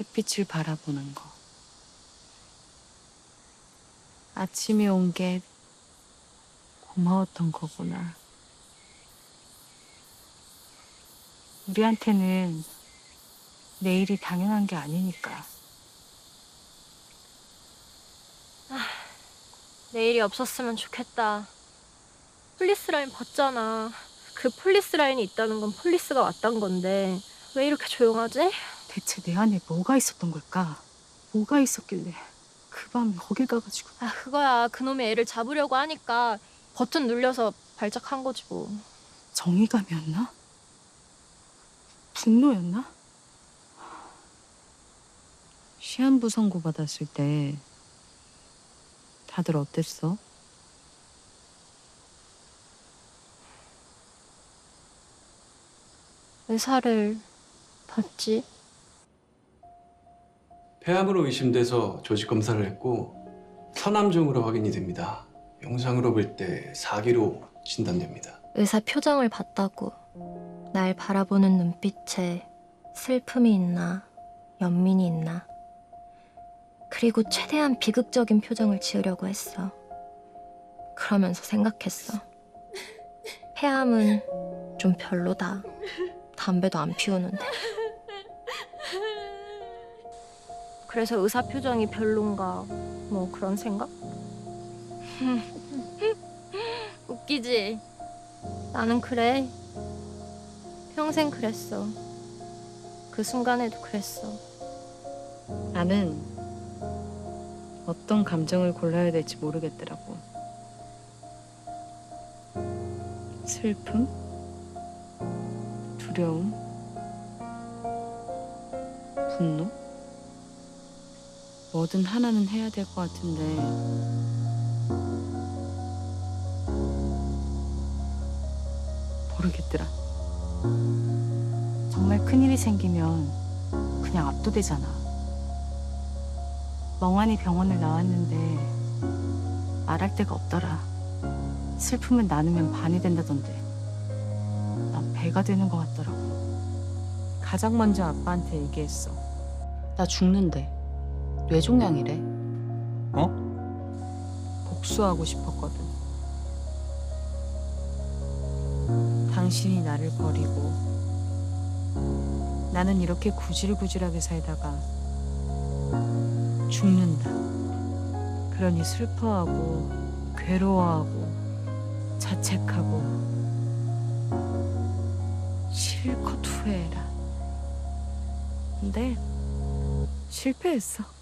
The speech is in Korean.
햇빛을 바라보는 거. 아침이 온 게 고마웠던 거구나. 우리한테는 내일이 당연한 게 아니니까. 내일이 없었으면 좋겠다. 폴리스 라인 봤잖아. 그 폴리스 라인이 있다는 건 폴리스가 왔단 건데 왜 이렇게 조용하지? 대체 내 안에 뭐가 있었던 걸까? 뭐가 있었길래 그 밤에 거길 가가지고 아 그거야 그놈이 애를 잡으려고 하니까 버튼 눌려서 발작한 거지 뭐. 정의감이었나? 분노였나? 시한부 선고 받았을 때 다들 어땠어? 의사를 봤지? 폐암으로 의심돼서 조직 검사를 했고 서남종으로 확인이 됩니다. 영상으로 볼 때 4기로 진단됩니다. 의사 표정을 봤다고. 날 바라보는 눈빛에 슬픔이 있나, 연민이 있나. 그리고 최대한 비극적인 표정을 지으려고 했어. 그러면서 생각했어. 폐암은 좀 별로다. 담배도 안 피우는데. 그래서 의사 표정이 별론가, 뭐 그런 생각? 웃기지? 나는 그래. 평생 그랬어. 그 순간에도 그랬어. 나는 어떤 감정을 골라야 될지 모르겠더라고. 슬픔? 두려움? 분노? 뭐든 하나는 해야 될 것 같은데 모르겠더라. 정말 큰일이 생기면 그냥 압도되잖아. 멍하니 병원을 나왔는데 말할 데가 없더라. 슬픔은 나누면 반이 된다던데. 난 배가 되는 것 같더라고. 가장 먼저 아빠한테 얘기했어. 나 죽는데. 뇌종양이래. 어? 복수하고 싶었거든. 당신이 나를 버리고 나는 이렇게 구질구질하게 살다가 죽는다. 그러니 슬퍼하고 괴로워하고 자책하고 실컷 후회해라. 근데 실패했어.